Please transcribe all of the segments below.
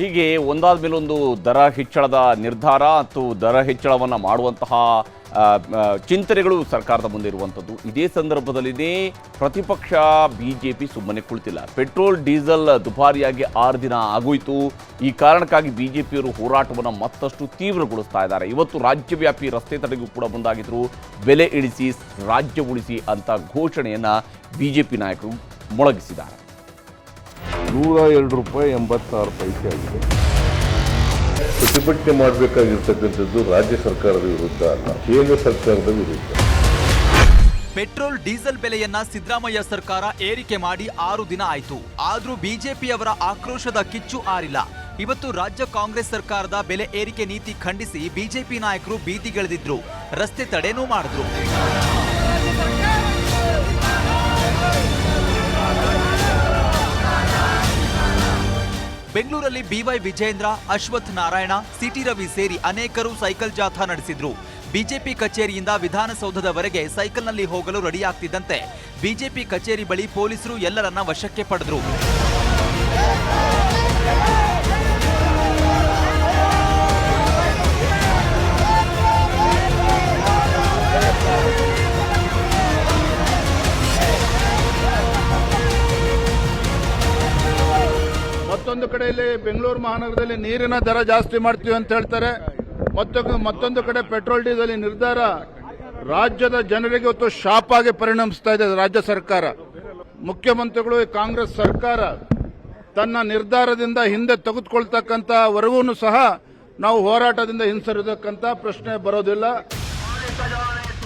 ಹೀಗೆ ಒಂದಾದ ಮೇಲೊಂದು ದರ ಹೆಚ್ಚಳದ ನಿರ್ಧಾರ ಮತ್ತು ದರ ಹೆಚ್ಚಳವನ್ನು ಮಾಡುವಂತಹ ಚಿಂತನೆಗಳು ಸರ್ಕಾರದ ಮುಂದೆ ಇರುವಂಥದ್ದು. ಇದೇ ಸಂದರ್ಭದಲ್ಲಿನೇ ಪ್ರತಿಪಕ್ಷ ಬಿ ಜೆ ಪಿ ಸುಮ್ಮನೆ ಕುಳಿತಿಲ್ಲ. ಪೆಟ್ರೋಲ್, ಡೀಸೆಲ್ ದುಬಾರಿಯಾಗಿ ಆರು ದಿನ ಆಗೋಯಿತು. ಈ ಕಾರಣಕ್ಕಾಗಿ ಬಿ ಜೆ ಪಿಯವರು ಹೋರಾಟವನ್ನು ಮತ್ತಷ್ಟು ತೀವ್ರಗೊಳಿಸ್ತಾ ಇದ್ದಾರೆ. ಇವತ್ತು ರಾಜ್ಯವ್ಯಾಪಿ ರಸ್ತೆ ತಡೆಗೂ ಕೂಡ ಮುಂದಾಗಿದ್ದರು ಬೆಲೆ ಇಳಿಸಿ, ರಾಜ್ಯ ಉಳಿಸಿ ಅಂತ ಘೋಷಣೆಯನ್ನು ಬಿ ಜೆ ಪಿ ನಾಯಕರು ಮೊಳಗಿಸಿದ್ದಾರೆ. ನೂರ ಎರಡು ರೂಪಾಯಿ ಎಂಬತ್ತಾರು ಪೈಸೆ ಆಗಿದೆ. ಪ್ರತಿಭಟನೆ ಮಾಡಬೇಕಾಗಿರ್ತಕ್ಕಂಥದ್ದು ರಾಜ್ಯ ಸರ್ಕಾರದ ವಿರುದ್ಧ ಅಲ್ಲ ಕೇಂದ್ರ ಸರ್ಕಾರದ ವಿರುದ್ಧ. ಪೆಟ್ರೋಲ್ ಡೀಸೆಲ್ ಬೆಲೆಯನ್ನ ಸಿದ್ದರಾಮಯ್ಯ ಸರ್ಕಾರ ಏರಿಕೆ ಮಾಡಿ ಆರು ದಿನ ಆಯ್ತು. ಆದರೂ ಬಿಜೆಪಿಯವರ ಆಕ್ರೋಶದ ಕಿಚ್ಚು ಆರಿಲ್ಲ. ಇವತ್ತು ರಾಜ್ಯ ಕಾಂಗ್ರೆಸ್ ಸರ್ಕಾರದ ಬೆಲೆ ಏರಿಕೆ ನೀತಿ ಖಂಡಿಸಿ ಬಿಜೆಪಿ ನಾಯಕರು ಬೀದಿಗಿಳಿದಿದ್ರು. ರಸ್ತೆ ತಡೆನೂ ಮಾಡಿದ್ರು. ಬೆಂಗಳೂರಲ್ಲಿ ಬಿವೈ ವಿಜೇಂದ್ರ ಅಶ್ವಥ್ ನಾರಾಯಣ, ಸಿಟಿ ರವಿ ಸೇರಿ ಅನೇಕರು ಸೈಕಲ್ ಜಾಥಾ ನಡೆಸಿದ್ರು. ಬಿಜೆಪಿ ಕಚೇರಿಯಿಂದ ವಿಧಾನಸೌಧದವರೆಗೆ ಸೈಕಲ್ನಲ್ಲಿ ಹೋಗಲು ರೆಡಿಯಾಗ್ತಿದ್ದಂತೆ ಬಿಜೆಪಿ ಕಚೇರಿ ಬಳಿ ಪೊಲೀಸರು ಎಲ್ಲರನ್ನ ವಶಕ್ಕೆ ಪಡೆದ್ರು. ಮತ್ತೊಂದು ಕಡೆಯಲ್ಲಿ ಬೆಂಗಳೂರು ಮಹಾನಗರದಲ್ಲಿ ನೀರಿನ ದರ ಜಾಸ್ತಿ ಮಾಡ್ತೀವಿ ಅಂತ ಹೇಳ್ತಾರೆ. ಮತ್ತೊಂದು ಮತ್ತೊಂದು ಕಡೆ ಪೆಟ್ರೋಲ್, ಡೀಸೆಲ್ ನಿರ್ಧಾರ ರಾಜ್ಯದ ಜನರಿಗೆ ಇವತ್ತು ಶಾಪ್ ಆಗಿ ಪರಿಣಮಿಸ್ತಾ ಇದೆ ರಾಜ್ಯ ಸರ್ಕಾರ. ಮುಖ್ಯಮಂತ್ರಿಗಳು ಕಾಂಗ್ರೆಸ್ ಸರ್ಕಾರ ತನ್ನ ನಿರ್ಧಾರದಿಂದ ಹಿಂದೆ ತೆಗೆದುಕೊಳ್ತಕ್ಕಂಥವರೆಗೂ ಸಹ ನಾವು ಹೋರಾಟದಿಂದ ಹಿಂಸರಿದಕ್ಕಂತ ಪ್ರಶ್ನೆ ಬರೋದಿಲ್ಲ.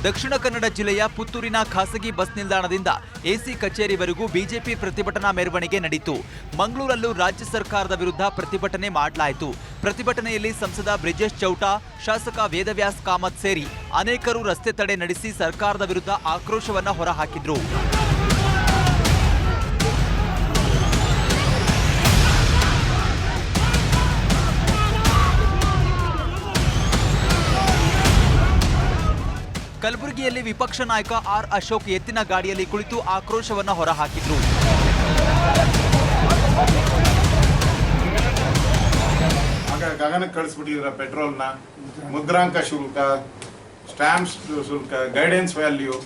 ದಕ್ಷಿಣ ಕನ್ನಡ ಜಿಲ್ಲೆಯ ಪುತ್ತೂರಿನ ಖಾಸಗಿ ಬಸ್ ನಿಲ್ದಾಣದಿಂದ ಎಸಿ ಕಚೇರಿವರೆಗೂ ಬಿಜೆಪಿ ಪ್ರತಿಭಟನಾ ಮೆರವಣಿಗೆ ನಡೆಯಿತು ಮಂಗಳೂರಲ್ಲೂ ರಾಜ್ಯ ಸರ್ಕಾರದ ವಿರುದ್ಧ ಪ್ರತಿಭಟನೆ ಮಾಡಲಾಯಿತು. ಪ್ರತಿಭಟನೆಯಲ್ಲಿ ಸಂಸದ ಬ್ರಿಜೇಶ್ ಚೌಟಾ, ಶಾಸಕ ವೇದವ್ಯಾಸ್ ಕಾಮತ್ ಸೇರಿ ಅನೇಕರು ರಸ್ತೆ ತಡೆ ನಡೆಸಿ ಸರ್ಕಾರದ ವಿರುದ್ಧ ಆಕ್ರೋಶವನ್ನ ಹೊರಹಾಕಿದ್ರು. ಕಲಬುರಗಿಯಲ್ಲಿ ವಿಪಕ್ಷ ನಾಯಕ ಆರ್ ಅಶೋಕ್ ಎತ್ತಿನ ಗಾಡಿಯಲ್ಲಿ ಕುಳಿತು ಆಕ್ರೋಶವನ್ನು ಹೊರಹಾಕಿದ್ರು. ಗಗನಕ್ಕೆ ಕಳಿಸ್ಬಿಟ್ಟಿದ್ರ ಪೆಟ್ರೋಲ್ನ? ಮುದ್ರಾಂಕ ಶುಲ್ಕ, ಸ್ಟ್ಯಾಂಪ್ಸ್ ಶುಲ್ಕ, ಗೈಡೆನ್ಸ್ ವ್ಯಾಲ್ಯೂ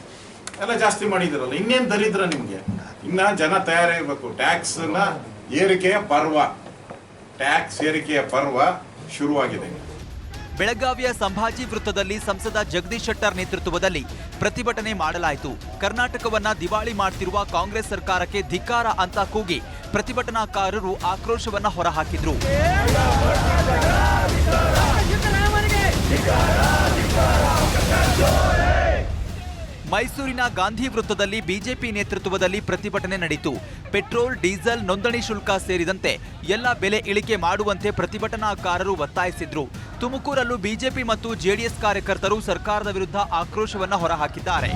ಎಲ್ಲ ಜಾಸ್ತಿ ಮಾಡಿದಿರಲ್ಲ ಇನ್ನೇನು ದರಿದ್ರ ನಿಮಗೆ? ಇನ್ನ ಜನ ತಯಾರಿರ್ಬೇಕು ಟ್ಯಾಕ್ಸ್ನ ಏರಿಕೆಯ ಪರ್ವ, ಟ್ಯಾಕ್ಸ್ ಏರಿಕೆಯ ಪರ್ವ ಶುರುವಾಗಿದೆ. ಬೆಳಗಾವಿಯ ಸಂಭಾಜಿ ವೃತ್ತದಲ್ಲಿ ಸಂಸದ ಜಗದೀಶ್ ಶೆಟ್ಟರ್ ನೇತೃತ್ವದಲ್ಲಿ ಪ್ರತಿಭಟನೆ ಮಾಡಲಾಯಿತು. ಕರ್ನಾಟಕವನ್ನ ದಿವಾಳಿ ಮಾಡ್ತಿರುವ ಕಾಂಗ್ರೆಸ್ ಸರ್ಕಾರಕ್ಕೆ ಧಿಕ್ಕಾರ ಅಂತ ಕೂಗಿ ಪ್ರತಿಭಟನಾಕಾರರು ಆಕ್ರೋಶವನ್ನ ಹೊರಹಾಕಿದ್ರು. ಮೈಸೂರಿನ ಗಾಂಧಿ ವೃತ್ತದಲ್ಲಿ ಬಿಜೆಪಿ ನೇತೃತ್ವದಲ್ಲಿ ಪ್ರತಿಭಟನೆ ನಡೆಯಿತು ಪೆಟ್ರೋಲ್, ಡೀಸೆಲ್, ನೋಂದಣಿ ಶುಲ್ಕ ಸೇರಿದಂತೆ ಎಲ್ಲ ಬೆಲೆ ಇಳಿಕೆ ಮಾಡುವಂತೆ ಪ್ರತಿಭಟನಾಕಾರರು ಒತ್ತಾಯಿಸಿದ್ರು. ತುಮಕೂರಲ್ಲೂ ಬಿಜೆಪಿ ಮತ್ತು ಜೆಡಿಎಸ್ ಕಾರ್ಯಕರ್ತರು ಸರ್ಕಾರದ ವಿರುದ್ಧ ಆಕ್ರೋಶವನ್ನು ಹೊರಹಾಕಿದ್ದಾರೆ.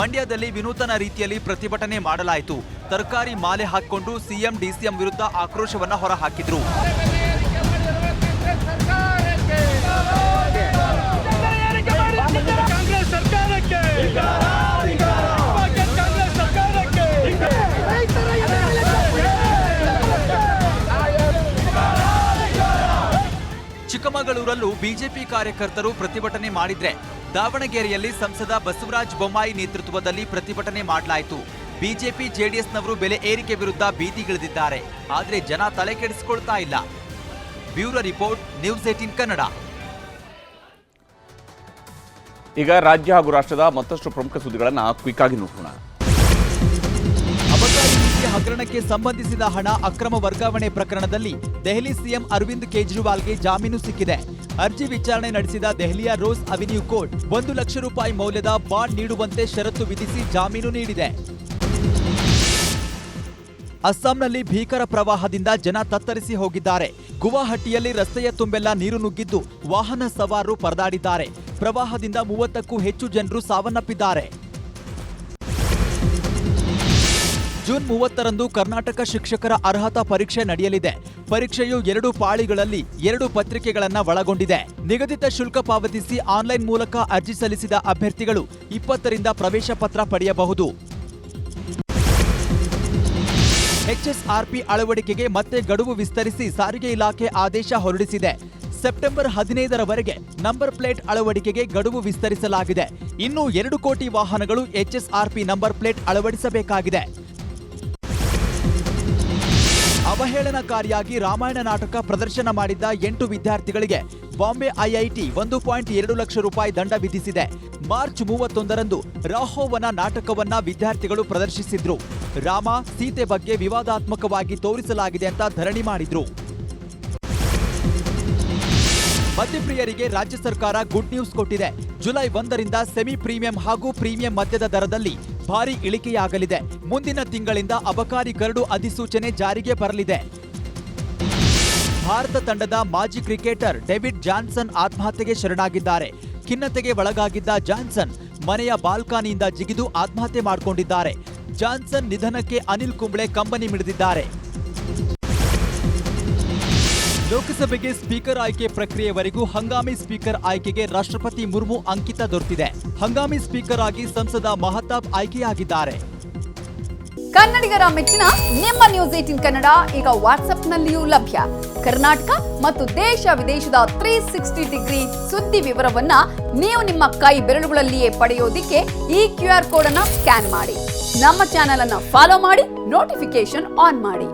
ಮಂಡ್ಯದಲ್ಲಿ ವಿನೂತನ ರೀತಿಯಲ್ಲಿ ಪ್ರತಿಭಟನೆ ಮಾಡಲಾಯಿತು. ತರಕಾರಿ ಮಾಲೆ ಹಾಕಿಕೊಂಡು ಸಿಎಂ, ಡಿಸಿಎಂ ವಿರುದ್ಧ ಆಕ್ರೋಶವನ್ನು ಹೊರಹಾಕಿದ್ರು. ಚಿಕ್ಕಮಗಳೂರಲ್ಲೂ ಬಿಜೆಪಿ ಕಾರ್ಯಕರ್ತರು ಪ್ರತಿಭಟನೆ ಮಾಡಿದ್ರೆ ದಾವಣಗೆರೆಯಲ್ಲಿ ಸಂಸದ ಬಸವರಾಜ ಬೊಮ್ಮಾಯಿ ನೇತೃತ್ವದಲ್ಲಿ ಪ್ರತಿಭಟನೆ ಮಾಡಲಾಯಿತು. ಬಿಜೆಪಿ, ಜೆಡಿಎಸ್ನವರು ಬೆಲೆ ಏರಿಕೆ ವಿರುದ್ಧ ಬೀದಿಗಿಳಿದಿದ್ದಾರೆ ಆದರೆ ಜನ ತಲೆ ಕೆಡಿಸಿಕೊಳ್ತಾ ಇಲ್ಲ. Bureau report, news eighteen Kannada. ಈಗ ರಾಜ್ಯ ಹಾಗೂ ರಾಷ್ಟ್ರದ ಮತ್ತಷ್ಟು ಪ್ರಮುಖ ಸುದ್ದಿಗಳನ್ನು ಕ್ವಿಕ್ ಆಗಿ ನೋಡೋಣ. ಹಗರಣಕ್ಕೆ ಸಂಬಂಧಿಸಿದ ಹಣ ಅಕ್ರಮ ವರ್ಗಾವಣೆ ಪ್ರಕರಣದಲ್ಲಿ ದೆಹಲಿ ಸಿಎಂ ಅರವಿಂದ್ ಕೇಜ್ರಿವಾಲ್ಗೆ ಜಾಮೀನು ಸಿಕ್ಕಿದೆ. ಅರ್ಜಿ ವಿಚಾರಣೆ ನಡೆಸಿದ ದೆಹಲಿಯ ರೋಸ್ ಅವಿನ್ಯೂ ಕೋರ್ಟ್ ಒಂದು ಲಕ್ಷ ರೂಪಾಯಿ ಮೌಲ್ಯದ ಬಾಂಡ್ ನೀಡುವಂತೆ ಷರತ್ತು ವಿಧಿಸಿ ಜಾಮೀನು ನೀಡಿದೆ. ಅಸ್ಸಾಂನಲ್ಲಿ ಭೀಕರ ಪ್ರವಾಹದಿಂದ ಜನ ತತ್ತರಿಸಿ ಹೋಗಿದ್ದಾರೆ. ಗುವಾಹಟಿಯಲ್ಲಿ ರಸ್ತೆಯ ತುಂಬೆಲ್ಲ ನೀರು ನುಗ್ಗಿದ್ದು ವಾಹನ ಸವಾರರು ಪರದಾಡಿದ್ದಾರೆ. ಪ್ರವಾಹದಿಂದ ಮೂವತ್ತಕ್ಕೂ ಹೆಚ್ಚು ಜನರು ಸಾವನ್ನಪ್ಪಿದ್ದಾರೆ. ಜೂನ್ ಮೂವತ್ತರಂದು ಕರ್ನಾಟಕ ಶಿಕ್ಷಕರ ಅರ್ಹತಾ ಪರೀಕ್ಷೆ ನಡೆಯಲಿದೆ. ಪರೀಕ್ಷೆಯು ಎರಡು ಪಾಳಿಗಳಲ್ಲಿ ಎರಡು ಪತ್ರಿಕೆಗಳನ್ನು ಒಳಗೊಂಡಿದೆ. ನಿಗದಿತ ಶುಲ್ಕ ಪಾವತಿಸಿ ಆನ್ಲೈನ್ ಮೂಲಕ ಅರ್ಜಿ ಸಲ್ಲಿಸಿದ ಅಭ್ಯರ್ಥಿಗಳು ಇಪ್ಪತ್ತರಿಂದ ಪ್ರವೇಶ ಪತ್ರ ಪಡೆಯಬಹುದು. ಎಚ್ಎಸ್ಆರ್ಪಿ ಅಳವಡಿಕೆಗೆ ಮತ್ತೆ ಗಡುವು ವಿಸ್ತರಿಸಿ ಸಾರಿಗೆ ಇಲಾಖೆ ಆದೇಶ ಹೊರಡಿಸಿದೆ. ಸೆಪ್ಟೆಂಬರ್ ಹದಿನೈದರವರೆಗೆ ನಂಬರ್ ಪ್ಲೇಟ್ ಅಳವಡಿಕೆಗೆ ಗಡುವು ವಿಸ್ತರಿಸಲಾಗಿದೆ. ಇನ್ನು ಎರಡು ಕೋಟಿ ವಾಹನಗಳು ಎಚ್ಎಸ್ಆರ್ಪಿ ನಂಬರ್ ಪ್ಲೇಟ್ ಅಳವಡಿಸಬೇಕಾಗಿದೆ. ಅವಹೇಳನಕಾರಿಯಾಗಿ ರಾಮಾಯಣ ನಾಟಕ ಪ್ರದರ್ಶನ ಮಾಡಿದ್ದ ಎಂಟು ವಿದ್ಯಾರ್ಥಿಗಳಿಗೆ ಬಾಂಬೆ ಐಐಟಿ ಒಂದು ಪಾಯಿಂಟ್ ಎರಡು ಲಕ್ಷ ರೂಪಾಯಿ ದಂಡ ವಿಧಿಸಿದೆ. ಮಾರ್ಚ್ ಮೂವತ್ತೊಂದರಂದು ರಾಹೋವನ ನಾಟಕವನ್ನ ವಿದ್ಯಾರ್ಥಿಗಳು ಪ್ರದರ್ಶಿಸಿದ್ರು. ರಾಮ ಸೀತೆ ಬಗ್ಗೆ ವಿವಾದಾತ್ಮಕವಾಗಿ ತೋರಿಸಲಾಗಿದೆ ಅಂತ ಧರಣಿ ಮಾಡಿದ್ರು. ಮದ್ಯಪ್ರಿಯರಿಗೆ ರಾಜ್ಯ ಸರ್ಕಾರ ಗುಡ್ ನ್ಯೂಸ್ ಕೊಟ್ಟಿದೆ. ಜುಲೈ ಒಂದರಿಂದ ಸೆಮಿ ಪ್ರೀಮಿಯಂ ಹಾಗೂ ಪ್ರೀಮಿಯಂ ಮದ್ಯದ ದರದಲ್ಲಿ ಭಾರಿ ಇಳಿಕೆಯಾಗಲಿದೆ. ಮುಂದಿನ ತಿಂಗಳಿಂದ ಅಬಕಾರಿ ಕರಡು ಅಧಿಸೂಚನೆ ಜಾರಿಗೆ ಬರಲಿದೆ. ಭಾರತ ತಂಡದ ಮಾಜಿ ಕ್ರಿಕೆಟರ್ ಡೇವಿಡ್ ಜಾನ್ಸನ್ ಆತ್ಮಹತ್ಯೆಗೆ ಶರಣಾಗಿದ್ದಾರೆ. ಖಿನ್ನತೆಗೆ ಒಳಗಾಗಿದ್ದ ಜಾನ್ಸನ್ ಮನೆಯ ಬಾಲ್ಕಾನಿಯಿಂದ ಜಿಗಿದು ಆತ್ಮಹತ್ಯೆ ಮಾಡಿಕೊಂಡಿದ್ದಾರೆ. ಜಾನ್ಸನ್ ನಿಧನಕ್ಕೆ ಅನಿಲ್ ಕುಂಬ್ಳೆ ಕಂಬನಿ ಮಿಡಿದಿದ್ದಾರೆ. ಲೋಕಸಭೆಗೆ ಸ್ಪೀಕರ್ ಆಯ್ಕೆ ಪ್ರಕ್ರಿಯೆವರೆಗೂ ಹಂಗಾಮಿ ಸ್ಪೀಕರ್ ಆಯ್ಕೆಗೆ ರಾಷ್ಟ್ರಪತಿ ಮುರ್ಮು ಅಂಕಿತ ದೊರೆತಿದೆ. ಹಂಗಾಮಿ ಸ್ಪೀಕರ್ ಆಗಿ ಸಂಸದ ಮಹತಾಬ್ ಆಯ್ಕೆಯಾಗಿದ್ದಾರೆ. ಕನ್ನಡಿಗರ ಮೆಚ್ಚಿನ ನಿಮ್ಮ ನ್ಯೂಸ್ ಏಟಿನ್ ಕನ್ನಡ ಈಗ ವಾಟ್ಸ್ಆಪ್ನಲ್ಲಿಯೂ ಲಭ್ಯ. ಕರ್ನಾಟಕ ಮತ್ತು ದೇಶ ವಿದೇಶದ ತ್ರೀ ಸಿಕ್ಸ್ಟಿ ಡಿಗ್ರಿ ಸುದ್ದಿ ವಿವರವನ್ನ ನೀವು ನಿಮ್ಮ ಕೈ ಬೆರಳುಗಳಲ್ಲಿಯೇ ಪಡೆಯೋದಿಕ್ಕೆ ಈ ಕ್ಯೂ ಆರ್ ಕೋಡ್ ಅನ್ನ ಸ್ಕ್ಯಾನ್ ಮಾಡಿ. ನಮ್ಮ ಚಾನೆಲ್ ಅನ್ನ ಫಾಲೋ ಮಾಡಿ ನೋಟಿಫಿಕೇಶನ್ ಆನ್ ಮಾಡಿ.